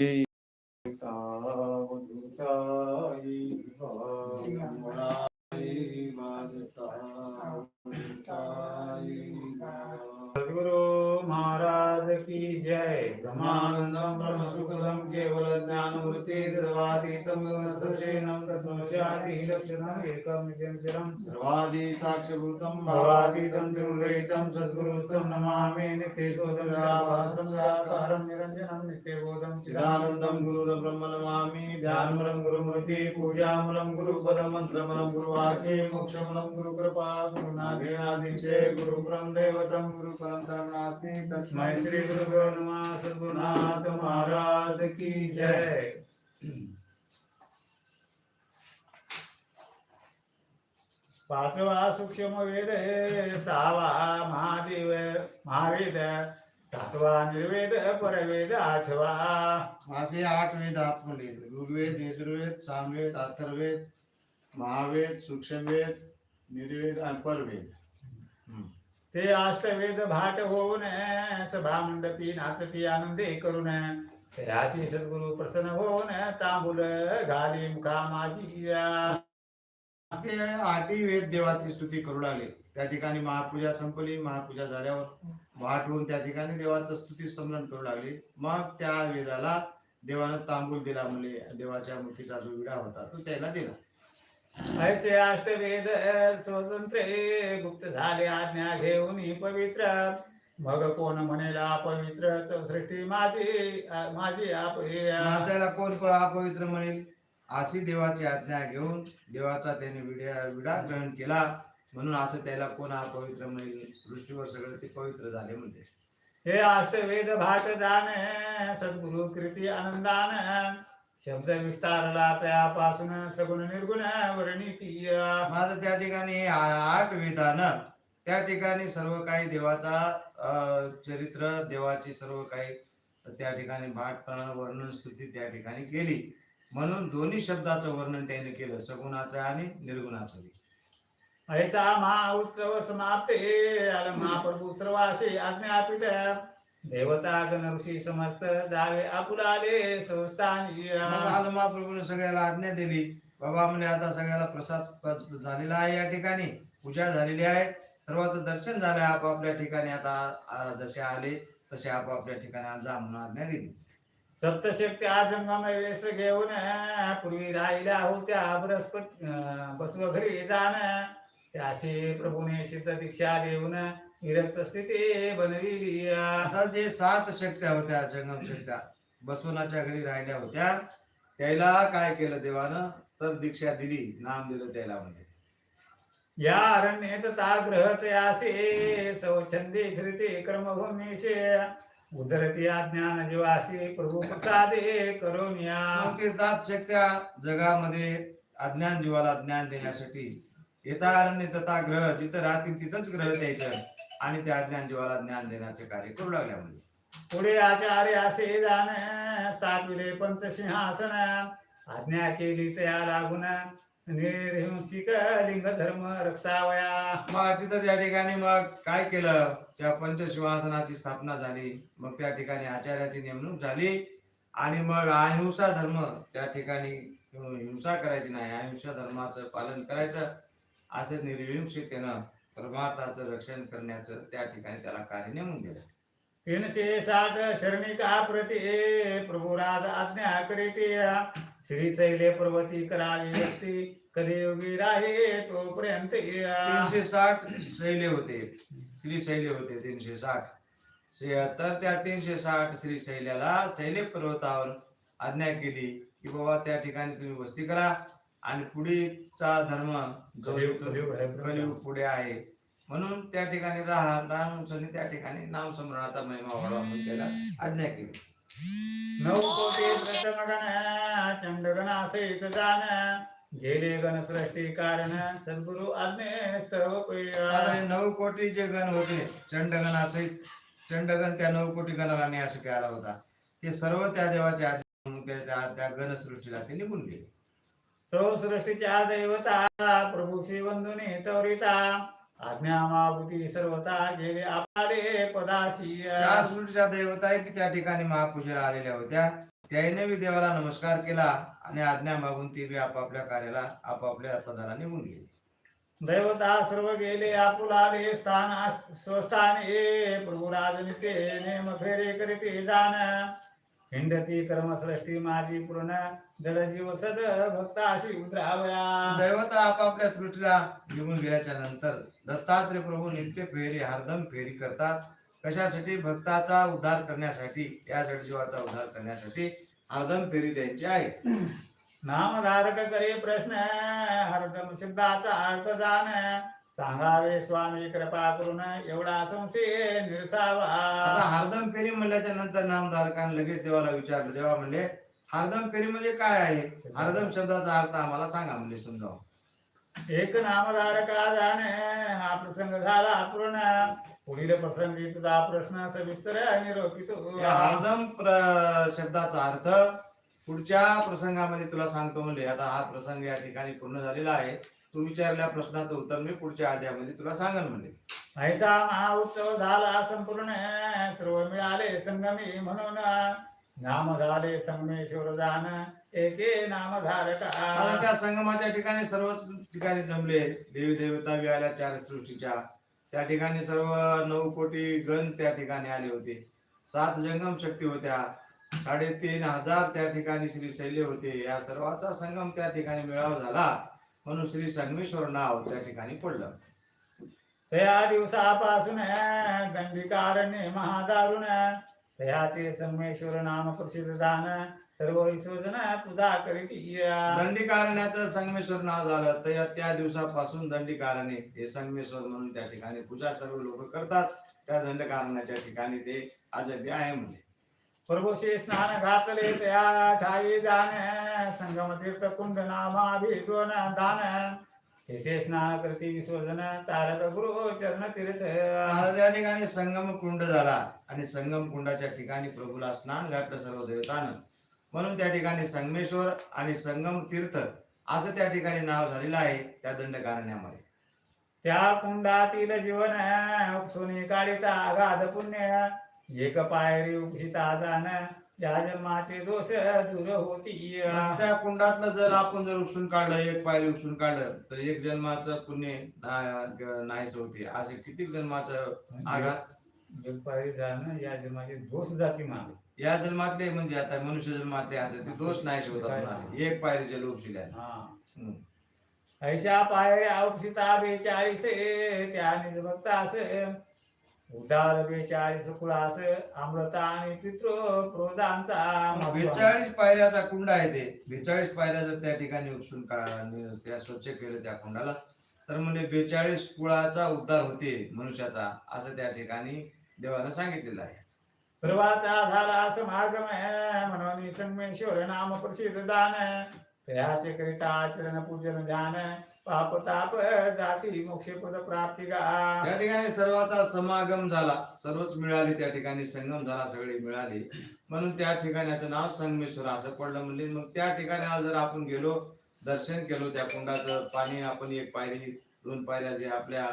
सद्गुरु ज्ञानमूर्ति द्रवातीतम सदशेनं तत्त्वस्यादि लक्षणम् एकं नित्यं सर्वादि साक्षभूतं भवातीतं त्रिगुणरहितं सद्गुरुस्तं नमामि नित्यशोधव्याभासं व्याकारं निरञ्जनं नित्यबोधं चिदानन्दं गुरुर्ब्रह्म नमामि ध्यानमूलं गुरुमूर्ति पूजामूलं गुरुपदमन्त्रमूलं गुरुवाक्ये मोक्षमूलं गुरुकृपा गुरुनाथेनादिशे गुरुपुरं दैवतं गुरुपरन्तरं नास्ति तस्मै तस्मै श्री गुरुभ्यो नमः सद्गुरुनाथ महाराज की जय पाचवा सूक्ष्म वेद सहावा महादेव महावेद सातवा निर्वेद परवेद आठवा. असे आठ वेद आत्मवेद ऋग्वेद यजुर्वेद सामवेद अथर्वेद महावेद सूक्ष्मवेद निर्वेद आणि परवेद. ते अष्टवेद भाट होऊन सभा मंडपी नाचती आनंदे करून त्याशी सद्गुरु प्रसन्न होऊन तांबूल घाली मुखा माझी ते आठही वेद देवाची स्तुती करू लागले. त्या ठिकाणी महापूजा संपली. महापूजा झाल्यावर वाट होऊन त्या ठिकाणी देवाचं स्तुती समरण करू लागले. मग त्या वेदाला देवानं तांबूल दिला म्हणजे देवाच्या मुखीचा जो विडा होता तो त्याला दिला. ऐसे अष्टवेद स्वतंत्र गुप्त झाले. आज्ञा घेऊन ही पवित्र मग कोण म्हणेला पवित्र सृष्टी माझी माझी आप त्याला कोण पण अपवित्र म्हणेल? अशी देवाची आज्ञा घेऊन देवाचा त्याने विडा विडा ग्रहण केला. म्हणून असं त्याला कोण अपवित्र म्हणेल? सृष्टीवर सगळं ते पवित्र झाले म्हणते. हे अष्टवेद भाट दान सद्गुरु कृती आनंदान. शब्द विस्तारला त्यापासून सगुण निर्गुण वर्णिती माझं त्या ठिकाणी आठ वेदानं त्या ठिकाणी सर्व काही देवाचा चरित्र देवाची सर्व काही त्या ठिकाणी भाट वर्णन स्तुती त्या ठिकाणी केली. म्हणून दोन्ही शब्दाचं वर्णन त्याने केलं सगुणाचं आणि निर्गुणाचं. ऐसा महाउत्सव समाप्ते आल महाप्रभू सर्वासे आज्ञापित. देवता गण ऋषी समस्त जावे आपुलाले संस्थानी मग आज महाप्रभूने सगळ्याला आज्ञा दिली. बाबा म्हणजे आता सगळ्याला प्रसाद झालेला आहे या ठिकाणी. पूजा झालेली आहे. सर्वांचं दर्शन झालं आपापल्या ठिकाणी आता जसे आले तसे आपापल्या ठिकाणी जा म्हणून आज्ञा दिली. सप्तशक्ती आजंगम वेश घेऊन पूर्वी राहिल्या होत्या बृहस्पत बसव घरी जाण त्याशी प्रभूने सिद्ध दीक्षा देऊन विरक्त स्थिती बनविली. आता जे सात शक्त्या होत्या जंगम शक्त्या बसवनाच्या घरी राहिल्या होत्या त्याला काय केलं देवानं? तर दीक्षा दिली नाम दिलं त्याला म्हणजे या अरण्येत ताग्रह तयासे सवछंदे फिरते कर्मभूमीशे। उदरती अज्ञान जीवासी प्रभू प्रसादे करोनिया ते सात शक्त्या जगामध्ये अज्ञान जीवाला ज्ञान देण्यासाठी येता अरण्य तथा ग्रह जिथं राहतील तिथंच ग्रह द्यायचं आणि त्या अज्ञान जीवाला ज्ञान देण्याचे कार्य करू लागल्या म्हणजे पुढे आचार्य असे जाण स्थापिले पंचसिंहासन आज्ञा केली त्या लागून लिंग धर्म रक्षावया मग तिथं त्या ठिकाणी मग काय केलं? त्या पंचशिवासनाची स्थापना झाली. मग त्या ठिकाणी आचार्याची नेमणूक झाली. आणि मग अहिंसा धर्म त्या ठिकाणी हिंसा करायची नाही. अहिंसा धर्माचं पालन करायचं. असं निर्विंशितेनं परमार्थाचं रक्षण करण्याचं त्या ठिकाणी त्याला कार्य नेमून दिलं. साठ शरणिका प्रती प्रभुराज आज्ञा करीते श्रीशैले पर्वती करावी असती कधी योगी राहे तोपर्यंत तीनशे साठ शैले होते. श्री शैले होते तीनशे साठ. तर त्या तीनशे साठ श्री शैल्याला शैले पर्वतावर आज्ञा केली की बाबा त्या ठिकाणी तुम्ही वस्ती करा आणि पुढेचा धर्म कलियुग- कलियुग. कलियुग पुढे आहे. म्हणून त्या ठिकाणी राहा रामसनी त्या ठिकाणी नामस्मरणाचा महिमा वाढवा म्हणून त्याला आज्ञा केली. नऊ कोटी प्रथमगण चंडगणासहित जाण गेले गण सृष्टी कारण सद्गुरु नऊ कोटी जे गण होते चंडगणासहित चंडगण त्या नऊ कोटी गणाला न्यायासाठी आला होता. ते सर्व त्या देवाचे आज्ञा त्या- गणसृष्टीला ते निघून गेले. सौ सृष्टीच्या दैवता प्रभू श्री वंदुनी तवरिता आज्ञा माभूती सर्वता गेले आपले पदाशी चार सृष्टीच्या देवता आहे की त्या ठिकाणी महापूजेला आलेल्या होत्या. त्याने बी देवाला नमस्कार केला आणि आज्ञा मागून ते बी आपापल्या कार्याला आपापल्या पदाला निघून गेले. दैवता सर्व गेले आपुलाले स्थान स्वस्थाने प्रभुराज नित्य नेम फेरे करीते जाण हिंडती कर्मसृष्टी माझी पूर्ण जड जीव सद भक्ताशी उतरावया. दैवता आपापल्या सृष्टीला निघून गेल्याच्यानंतर दत्तात्रय प्रभू नित्य फेरी हरदम फेरी करतात. कशासाठी? भक्ताचा उद्धार करण्यासाठी या जडजीवाचा उद्धार करण्यासाठी हरदम फेरी त्यांची आहे. नामधारक करे प्रश्न हरदम सिद्धाचा अर्थ जाण. सांगावे स्वामी कृपा करून एवढा संशय आता निरसावा हरदम फेरी म्हणल्याच्या नंतर नामधारकाने लगेच देवाला विचारलं. देवा म्हणले हरदम फेरी म्हणजे काय आहे? हरदम शब्दाचा अर्थ आम्हाला सांगा म्हणजे समजावं एक नामधारका जाणे हा प्रसंग झाला पूर्ण. पुढील प्रसंगी प्रश्न सविस्तर निरोपित. हरदम शब्दाचा अर्थ पुढच्या प्रसंगामध्ये तुला सांगतो म्हणले. आता हा प्रसंग या ठिकाणी पूर्ण झालेला आहे. तू विचारलेल्या प्रश्नाचं उत्तर मी पुढच्या अध्यायामध्ये तुला सांगेन म्हणले ऐसा महाउत्सव झाला संपूर्ण. सर्व मिळाले संगमी म्हणून. नाम झाले संगमेश्वर जाण एके नामधारका. आता त्या संगमाच्या ठिकाणी सर्वच ठिकाणी जमले. देवी देवता बी आल्या चार सृष्टीच्या. त्या ठिकाणी सर्व नऊ कोटी गण त्या ठिकाणी आले होते. सात जंगम शक्ती होत्या. साडेतीन हजार त्या ठिकाणी श्री शैल्य होते. या सर्वाचा संगम त्या ठिकाणी मिळावा झाला. म्हणून श्री संगमेश्वर नाव त्या ठिकाणी पडलं. त्या दिवसापासून दंडिकारण्य महादारुण तयाचे संगमेश्वर नाम प्रसिद्ध दान सर्व विश्वजन पूजा करीती दंडिकारण्याचं संगमेश्वर नाव झालं. तर त्या दिवसापासून दंडिकारणे हे संगमेश्वर म्हणून त्या ठिकाणी पूजा सर्व लोक करतात. त्या दंडकारण्याच्या ठिकाणी ते आजबी आहे म्हणजे प्रभुशी स्नान घातले त्या ठाई जाण संगम तीर्थ कुंड नामाभिद्वन दान तेथे स्नान करती विसर्जन तारक गुरु चरण तीर्थ त्या ठिकाणी संगम कुंड झाला आणि संगम कुंडाच्या ठिकाणी प्रभूला स्नान घातलं सर्व देवतानं. म्हणून त्या ठिकाणी संगमेश्वर आणि संगम तीर्थ असं त्या ठिकाणी नाव झालेलं आहे त्या दंडकारण्यामध्ये. त्या कुंडातील जीवन उपसुनी काढिता अगाध पुण्य एक पायरी उपसिता जाण या जन्माचे दोष दूर होती त्या कुंडातलं जर आपण जर उपसून काढलं एक पायरी उपसून काढलं तर एक जन्माचं पुण्य ना- नाहीस होते असे किती जन्माचं आघात? एक पायरी जाणं या जन्माचे दोष जाती मागे. या जन्मातले म्हणजे आता मनुष्य जन्मातले आता ते दोष होतात म्हणाले. एक पायरी जल उपशिल्याने हा. हम्म. ऐशा पायऱ्या उपसिता बेचाळीस त्या निज भक्तास उदार बेचाळीस कुळास अमृता आणि पितृ क्रोधांचा. बेचाळीस पायऱ्याचा कुंड आहे ते. बेचाळीस पायऱ्या जर त्या ठिकाणी उपसून त्या स्वच्छ केलं त्या कुंडाला. तर म्हणजे बेचाळीस कुळाचा उद्धार होते मनुष्याचा असं त्या ठिकाणी देवानं सांगितलेलं आहे. सर्वाचा झाला समागम म्हणून संगमेश्वर नाम प्रसिद्ध दान. त्याचे करिता आचरण पूजन ध्यान पाप ताप जाती मोक्ष पद प्राप्ती गा त्या ठिकाणी सर्वाचा समागम झाला. सर्वच मिळाले त्या ठिकाणी संगम झाला सगळे मिळाले. म्हणून त्या ठिकाणाचं नाव संगमेश्वर असं पडलं म्हणजे मग त्या ठिकाणी आज जर आपण गेलो दर्शन केलो त्या कुंडाचं पाणी आपण एक पायरी दोन पायऱ्या जे आपल्या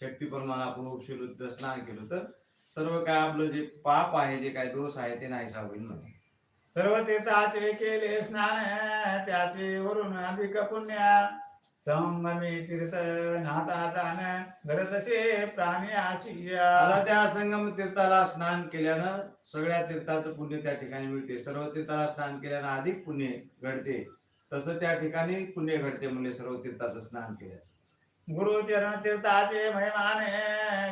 शक्तीप्रमाणे आपण उपशिलो स्नान केलं तर सर्व काय आपलं जे पाप आहे जे काय दोष आहे ते नाहीसा होईल म्हणे. सर्व तीर्थाचे केले स्नान त्याचे वरून अधिक पुण्य. संगमी तीर्थ जाण घडतसे प्राणी आशिया. आता त्या संगम तीर्थाला स्नान केल्यानं सगळ्या तीर्थाचं पुण्य त्या ठिकाणी मिळते. सर्व तीर्थाला स्नान केल्यानं अधिक पुण्य घडते. तसं त्या ठिकाणी पुण्य घडते म्हणजे सर्व तीर्थाचं स्नान केल्याचं. गुरुचरण तीर्थाचे महिमान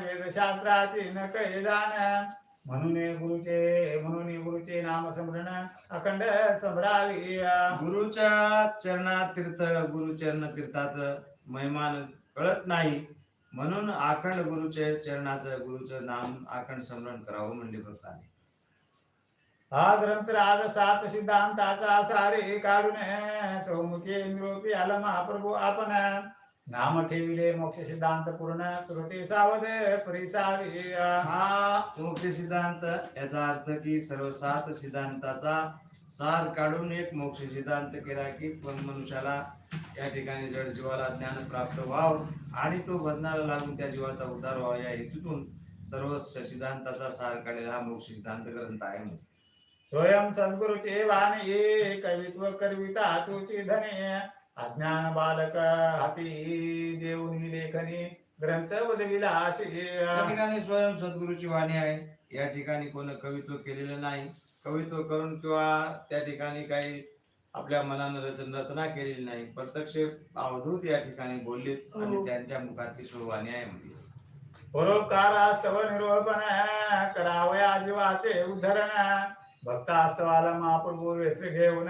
वेदशास्त्राचे न जाण म्हणून गुरुचे म्हणून गुरुचे नाम स्मरण अखंड संभ्रावी गुरुच्या चरणात तीर्थ गुरुचरण तीर्थाचं महिमान कळत नाही. म्हणून आखंड गुरुच्या चरणाचं गुरुचं नाम आखंड स्मरण करावं म्हणजे भक्ताने. हा ग्रंथ राज सात सिद्धांताचा सारे काढून सौमुखे निरोपी आला महाप्रभू आपण. नाम ठेविले मोक्ष सिद्धांत पूर्ण श्रोते सावध परिसावी हा मोक्ष सिद्धांत याचा अर्थ की सर्व सात सिद्धांताचा सार काढून एक मोक्ष सिद्धांत केला की पण मनुष्याला या ठिकाणी जड जीवाला ज्ञान प्राप्त व्हावं आणि तो भजनाला लागून त्या जीवाचा उद्धार व्हावा. या हेतूतून सर्व सिद्धांताचा सार काढलेला हा मोक्ष सिद्धांत ग्रंथ आहे स्वयं सद्गुरुचे वाणी कवित्व करविता तुची धने. अज्ञान बालक हाती देऊन लेखनी ग्रंथ बदविला ठिकाणी स्वयं सद्गुरूची वाणी आहे. या ठिकाणी कोण कवित्व केलेलं नाही. कवित्व करून किंवा त्या ठिकाणी काही आपल्या मनानं रचन रचना केलेली नाही. प्रत्यक्ष अवधूत या ठिकाणी बोललेत आणि त्यांच्या मुखातली सुवाणी आहे म्हणजे परोपकारास्तव निरोपण करावया जीवाचे उद्धरण. भक्तास्तवाला महाप्रभू वेस घेऊन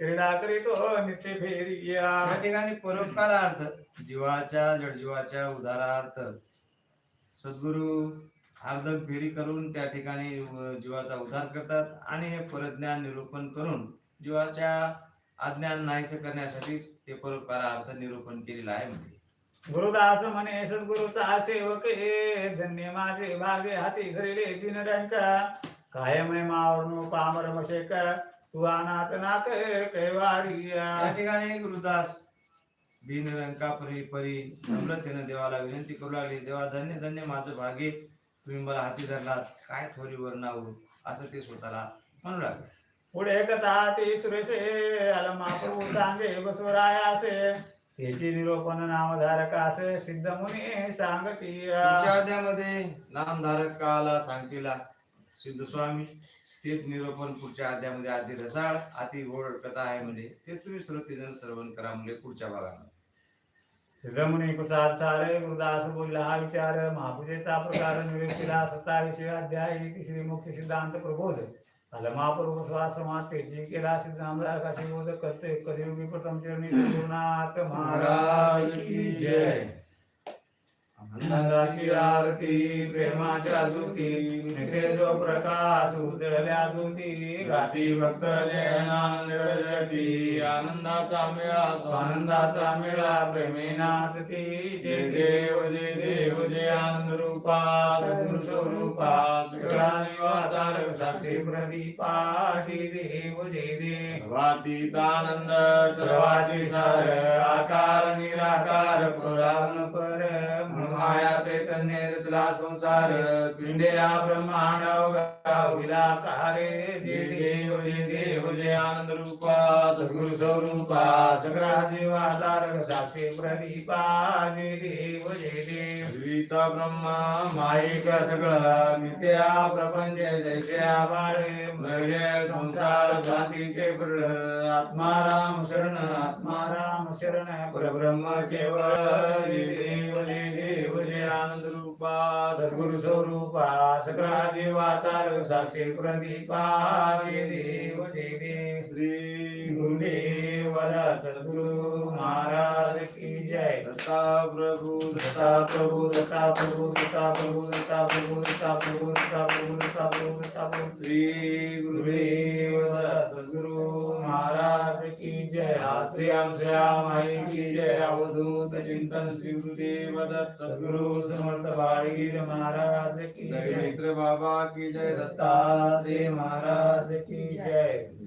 क्रीडा करीतो नित्य फेरिया या ठिकाणी परोपकारार्थ जीवाच्या जडजीवाच्या उद्धारार्थ सद्गुरू अर्धम फेरी करून त्या ठिकाणी जीवाचा उद्धार करतात आणि हे परज्ञान निरूपण करून जीवाच्या अज्ञान नाहीसे करण्यासाठीच ते परोपकारार्थ निरूपण केलेलं आहे म्हणजे गुरुदास म्हणे सद्गुरुचा सेवक हे धन्य माझे भागे हाती घरिले दिनरंक कायम मावरणू पामर मशेक तू अनाथ नाथ कैवारिया. या ठिकाणी गुरुदास दिन रंका परी परी नम्रतेनं देवाला विनंती करू लागली. देवा धन्य धन्य माझं भागे तुम्ही मला हाती धरलात. काय थोरी वर्णावू असं ते स्वतःला म्हणू लागले. पुढे कथा ते सुरेशे आला महाप्रभू सांगे बसवरायासे. त्याची निरोपण नामधारकास सिद्ध मुनी सांगती पुढच्या अध्यामध्ये नामधारक काला सांगतीला सिद्ध स्वामी तेच निरोपण पुढच्या अध्यामध्ये आधी रसाळ अति गोड कथा आहे म्हणजे ते तुम्ही श्रोतेजन श्रवण करा म्हणजे पुढच्या भागामध्ये. सिद्ध मुनी सारे गुरुदास बोलला हा विचार. महापूजेचा प्रकार निवृत्तीला सत्तावीसवे अध्याय श्री मुख्य सिद्धांत प्रबोध. आला महाप्रभू स्वास मातेची केला सिद्धांत नामधारकाशी बोध. करते कलियुगी प्रथम चरणी. गुरुनाथ महाराज की जय. आनंदाची आरती प्रेमाच्या दुती नित्य जो प्रकाश उजळल्या दुती गाती भक्त जयनानंद आनंदाचा मेळा आनंदाचा मेळा प्रेमी नाचती जे देव जे देव जे आनंद रूपा सद्गुरु स्वरूपा सगळा निवाचार साक्षी प्रदीपा जय देव जे देव। आनंद सर्वाची सार आकार निराकार पुराण पर म्हणून माया चैतन्य रचला संसार पिंड्या ब्रह्मांड गाविला कारे देव जय देव जय आनंद रूपा सद्गुरु स्वरूपा सगळा जीवाधार साक्षी प्रदीपा जे देव जे देव। गीता ब्रह्मा माईक सगळा नित्या प्रपंच जैस्या बाळे मृग संसार भ्रांतीचे प्रळ आत्माराम शरण आत्माराम शरण परब्रह्म केवळ। स्वरूपा सकला देवाचा प्रदीपा देव देवे श्री गुरुदेव सद्गुरु। दत्ता प्रभु दत्ता प्रभु दत्ता प्रभु दत्ता प्रभु दत्ता प्रभु दत्ता प्रभु दत्ता प्रभु दत्ता प्रभु दत्ता प्रभु श्री गुरुदेव सद्गुरु महाराज की जय। आत्रियाम श्याम की जय। अवधूत चिंतन श्री गुरुदेव दत्त सद्गुरु समर्थ बाळगीर महाराज की जय। मित्र बाबा की जय। दत्ता दत्तात्रेय महाराज की जय।